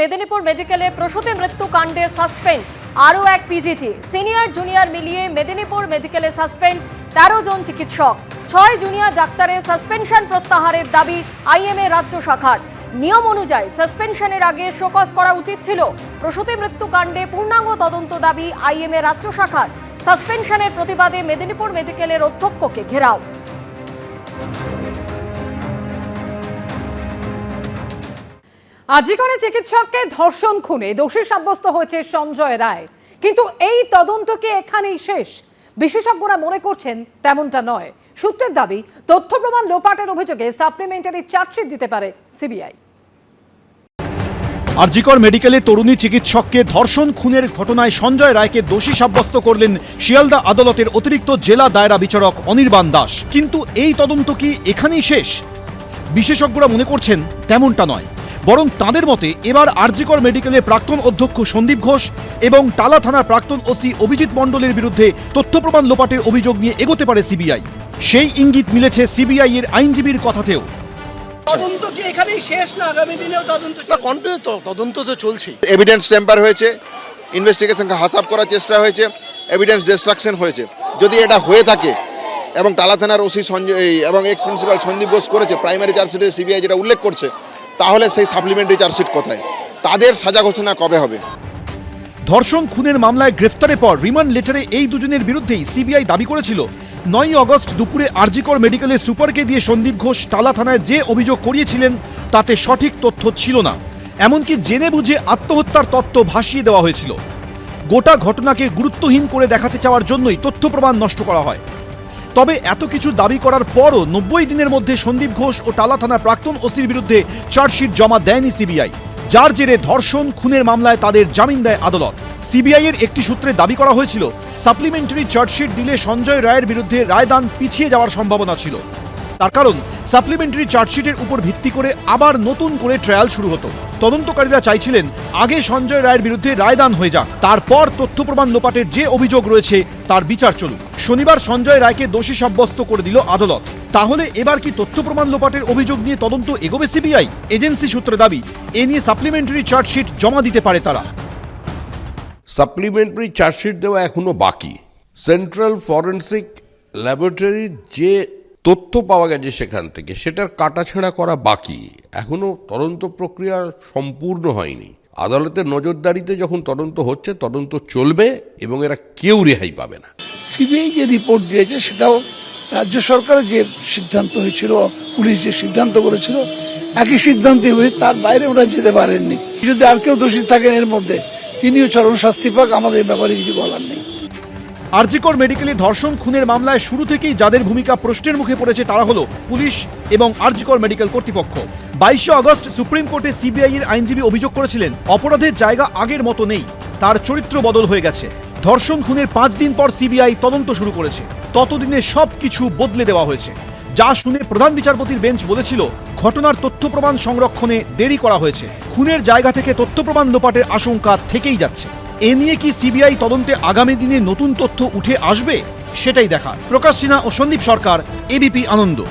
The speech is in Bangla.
মেদিনীপুর মেডিকেলে প্রসূতি মৃত্যু কাণ্ডে সাসপেন্ড, আরও এক পিজিটি সিনিয়র, জুনিয়র মিলিয়ে মেদিনীপুর মেডিকেলে সাসপেন্ড, তেরো জন চিকিৎসক। ছয় জুনিয়র ডাক্তারের সাসপেনশন প্রত্যাহারের দাবি আইএমএ রাজ্য শাখার। নিয়ম অনুযায়ী সাসপেনশনের আগে শোকজ করা উচিত ছিল। প্রসূতি মৃত্যু কাণ্ডে পূর্ণাঙ্গ তদন্ত দাবি আইএমএ রাজ্য শাখার। সাসপেনশনের প্রতিবাদে মেদিনীপুর মেডিকেলের অধ্যক্ষকে ঘেরাও। আজিকরে চিকিৎসককে ধর্ষণ খুনে দোষী সাব্যস্ত হয়েছে সঞ্জয় রায়। কিন্তু এই তদন্তকে এখানেই শেষ? বিশেষজ্ঞরা মনে করছেন তেমনটা নয়। সূত্রের দাবি, তথ্য প্রমাণ লোপাটের অভিযোগে সাপ্লিমেন্টারি চার্জশিট দিতে পারে সিবিআই। আরজিকর মেডিকেলে তরুণী চিকিৎসককে ধর্ষণ খুনের ঘটনায় সঞ্জয় রায়কে দোষী সাব্যস্ত করলেন শিয়ালদা আদালতের অতিরিক্ত জেলা দায়রা বিচারক অনির্বাণ দাস। কিন্তু এই তদন্ত কি এখানেই শেষ? বিশেষজ্ঞরা মনে করছেন তেমনটা নয়। বরং তাদের মতে এবার আরজিকর মেডিকেলে প্রাক্তন অধ্যক্ষ সন্দীপ ঘোষ এবং টালা থানার প্রাক্তন ওসি অভিজিৎ মণ্ডলের বিরুদ্ধে তথ্য প্রমাণ লোপাটের অভিযোগ নিয়ে এগোতে পারে সিবিআই। সেই ইঙ্গিত মিলেছে সিবিআই এর আইনজীবীর কথাতেও। তদন্ত কি এখানেই শেষ না? আগামী দিনেও তদন্ত কন্টিনিউ তো তদন্ত তো চলছেই। এভিডেন্স টেম্পার হয়েছে ইনভেস্টিগেশনকে করার চেষ্টা হয়েছে এভিডেন্স ডিস্ট্রাকশন হয়েছে। যদি এটা হয়ে থাকে এবং টালা থানার ওসি সঞ্জয় এবং এক্স প্রিন্সিপাল সন্দীপ ঘোষ করেছে প্রাইমারি চার্জশিটে সিবিআই যেটা উল্লেখ করছে তাহলে সেই সাপ্লিমেন্টারি চার্জশিট কোথায়? তাদের সাজা ঘোষণা কবে হবে? ধর্ষণ, খুনের মামলায় গ্রেফতারের পর রিমান্ড লেটারে এই দুজনের বিরুদ্ধেই সিবিআই দাবি করেছিল। নয় আগস্ট দুপুরে আরজিকর মেডিকেলের সুপারকে দিয়ে সন্দীপ ঘোষ টালা থানায় যে অভিযোগ করিয়েছিলেন, তাতে সঠিক তথ্য ছিল না। এমনকি জেনে বুঝে আত্মহত্যার তত্ত্ব ভাসিয়ে দেওয়া হয়েছিল। গোটা ঘটনাকে গুরুত্বহীন করে দেখাতে চাওয়ার জন্যই তথ্য প্রমাণ নষ্ট করা হয়। তবে এত কিছু দাবি করার পরও নব্বই দিনের মধ্যে সন্দীপ ঘোষ ও টালা থানার প্রাক্তন ওসির বিরুদ্ধে চার্জশিট জমা দেয়নি সিবিআই। যার জেরে ধর্ষণ, খুনের মামলায় তাদের জামিন দেয় আদালত। সিবিআই এর একটি সূত্রে দাবি করা হয়েছিল, সাপ্লিমেন্টারি চার্জশিট দিলে সঞ্জয় রায়ের বিরুদ্ধে রায়দান পিছিয়ে যাওয়ার সম্ভাবনা ছিল। তার কারণ সাপ্লিমেন্টারি চার্জশিটের উপর ভিত্তি করে আবার নতুন করে ট্রায়াল শুরু হতো। তদন্তকারীরা চাইছিলেন আগে সঞ্জয় রায়ের বিরুদ্ধে রায়দান হয়ে যাক। তারপর তথ্য প্রমাণ লোপাটের যে অভিযোগ রয়েছে, তার বিচার চলুক। শনিবার সঞ্জয় রায়কে দোষী সাব্যস্ত করে দিল আদালত। তাহলে এবার কি তথ্য প্রমাণ লোপাটের অভিযোগ নিয়ে তদন্ত এগোবে সিবিআই? এজেন্সি সূত্রে দাবি, এ নিয়ে সাপ্লিমেন্টারি চার্জশিট জমা দিতে পারে তারা। সাপ্লিমেন্টারি চার্জশিট দেওয়া এখনও বাকি। সেন্ট্রাল ফরেন্সিক ল্যাবরেটরির যে তথ্য পাওয়া গেছে সেখান থেকে, সেটার কাটাছেঁড়া করা বাকি। এখনও তদন্ত প্রক্রিয়া সম্পূর্ণ হয়নি। আদালতের নজরদারিতে যখন তদন্ত হচ্ছে, তদন্ত চলবে এবং এরা কেউ রেহাই পাবে না। সিবিআই যে রিপোর্ট দিয়েছে, সেটাও রাজ্য সরকারের যে সিদ্ধান্ত হয়েছিল, পুলিশ যে সিদ্ধান্ত করেছিল, একই সিদ্ধান্তই হয়েছে, তার বাইরে ওরা যেতে পারেননি। যদি আর কেউ দোষী থাকেন এর মধ্যে, তিনিও চরম শাস্তি পাক, আমাদের ব্যাপারে কিছু বলার নেই। আরজিকর মেডিকেলে ধর্ষণ, খুনের মামলায় শুরু থেকেই যাদের ভূমিকা প্রশ্নের মুখে পড়েছে তারা হলো পুলিশ এবং আরজিকর মেডিকেল কর্তৃপক্ষ। বাইশে আগস্ট সুপ্রিম কোর্টে সিবিআই এর আইনজীবী অভিযোগ করেছিলেন, অপরাধের জায়গা আগের মতো নেই, তার চরিত্র বদল হয়ে গেছে। ধর্ষণ, খুনের পাঁচ দিন পর সিবিআই তদন্ত শুরু করেছে, ততদিনে সব কিছু বদলে দেওয়া হয়েছে। যা শুনে প্রধান বিচারপতির বেঞ্চ বলেছিল, ঘটনার তথ্য প্রমাণ সংরক্ষণে দেরি করা হয়েছে, খুনের জায়গা থেকে তথ্য প্রমাণ লোপাটের আশঙ্কা থেকেই যাচ্ছে। এ নিয়ে কি সিবিআই তদন্তে আগামী দিনে নতুন তথ্য উঠে আসবে? সেটাই দেখা প্রকাশ সিনহা ও সন্দীপ সরকার, এবিপি আনন্দ।